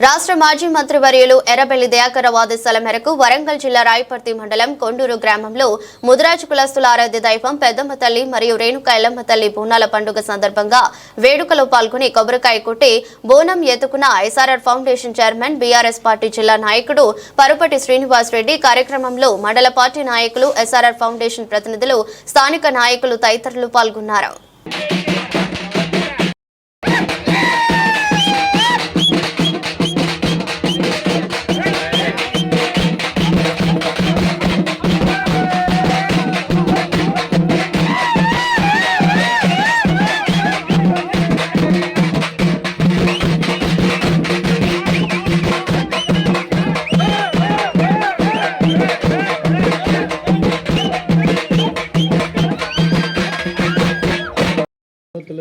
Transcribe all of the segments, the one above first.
రాష్ట్ర మాజీ మంత్రి వర్యులు ఎర్రబెల్లి దయాకర్ ఆదేశాల మేరకు వరంగల్ జిల్లా రాయపర్తి మండలం కొండూరు గ్రామంలో ముదిరాజు కులస్తుల ఆరాధ్య దైవం పెద్దమ్మ తల్లి మరియు రేణుక ఎల్లమ్మ తల్లి బోనాల పండుగ సందర్భంగా వేడుకలో పాల్గొని కొబ్బరికాయ కొట్టి బోనం ఎత్తుకున్న SRR foundation chairman BRS party జిల్లా నాయకుడు పరుపటి శ్రీనివాస్ రెడ్డి కార్యక్రమంలో మండల పార్టీ నాయకులు ఎస్ఆర్ఆర్ ఫౌండేషన్ ప్రతినిధులు స్థానిక నాయకులు తదితరులు పాల్గొన్నారు.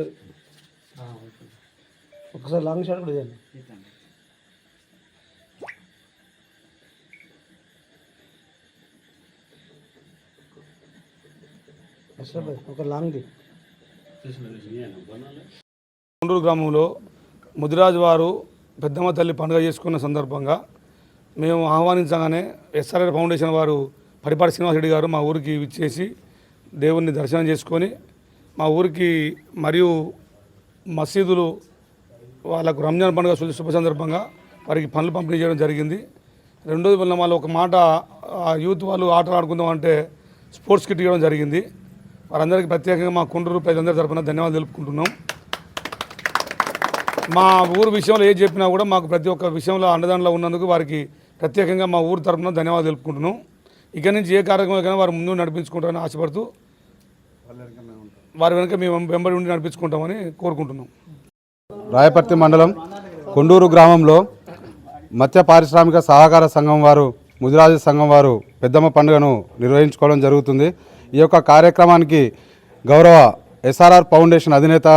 తెలియదు ఒకసారి లాంగ్ షాట్ కూడా చేయండి. ఒక కొండూరు గ్రామంలో ముదిరాజు వారు పెద్దమ్మ తల్లి పండుగ చేసుకున్న సందర్భంగా మేము ఆహ్వానించగానే ఎస్ఆర్ఆర్ ఫౌండేషన్ వారు పరిపాటి శ్రీనివాసరెడ్డి గారు మా ఊరికి విచ్చేసి దేవుణ్ణి దర్శనం చేసుకొని మా ఊరికి మరియు మసీదులు వాళ్ళకు రంజాన్ పండుగ శుభ సందర్భంగా వారికి పనులు పంపిణీ చేయడం జరిగింది. రెండోది వల్ల వాళ్ళు ఒక మాట యూత్ వాళ్ళు ఆటలు ఆడుకుందాం అంటే స్పోర్ట్స్ కిట్ ఇవ్వడం జరిగింది. వారందరికీ ప్రత్యేకంగా మా కుండ్రూరు ప్రజలందరి తరఫున ధన్యవాదాలు తెలుపుకుంటున్నాం. మా ఊరు విషయంలో ఏది చెప్పినా కూడా మాకు ప్రతి ఒక్క విషయంలో అండదండలో ఉన్నందుకు వారికి ప్రత్యేకంగా మా ఊరు తరఫున ధన్యవాదాలు తెలుపుకుంటున్నాం. ఇక నుంచి ఏ కార్యక్రమం వారు ముందు నడిపించుకుంటారని ఆశపడుతూ వారి వెనుక మేము వెంబడి ఉండి నడిపించుకుంటామని కోరుకుంటున్నాం. రాయపర్తి మండలం కొండూరు గ్రామంలో మత్స్య పారిశ్రామిక సహకార సంఘం వారు ముదిరాజు సంఘం వారు పెద్దమ్మ పండుగను నిర్వహించుకోవడం జరుగుతుంది. ఈ యొక్క కార్యక్రమానికి గౌరవ ఎస్ఆర్ఆర్ ఫౌండేషన్ అధినేత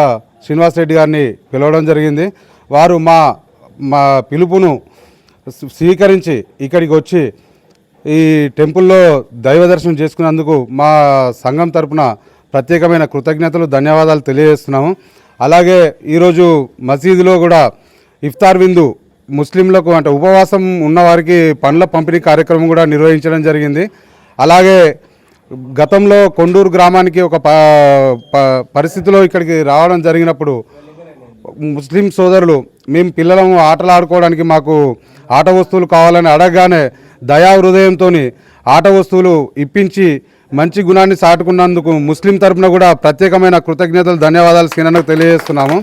శ్రీనివాస్ రెడ్డి గారిని పిలవడం జరిగింది. వారు మా మా పిలుపును స్వీకరించి ఇక్కడికి వచ్చి ఈ టెంపుల్లో దైవ దర్శనం చేసుకున్నందుకు మా సంఘం తరపున ప్రత్యేకమైన కృతజ్ఞతలు ధన్యవాదాలు తెలియజేస్తున్నాము. అలాగే ఈరోజు మసీదులో కూడా ఇఫ్తార్ విందు ముస్లింలకు అంటే ఉపవాసం ఉన్నవారికి పండ్ల పంపిణీ కార్యక్రమం కూడా నిర్వహించడం జరిగింది. అలాగే గతంలో కొండూరు గ్రామానికి ఒక ప ప- పరిస్థితిలో ఇక్కడికి రావడం జరిగినప్పుడు ముస్లిం సోదరులు మేము పిల్లలము ఆటలు ఆడుకోవడానికి మాకు ఆట వస్తువులు కావాలని అడగగానే దయా హృదయంతో ఆట వస్తువులు ఇప్పించి మంచి గుణాన్ని సాటుకున్నందుకు ముస్లిం తరపున కూడా ప్రత్యేకమైన కృతజ్ఞతలు ధన్యవాదాలు సీనన్నకు తెలియజేస్తున్నాము.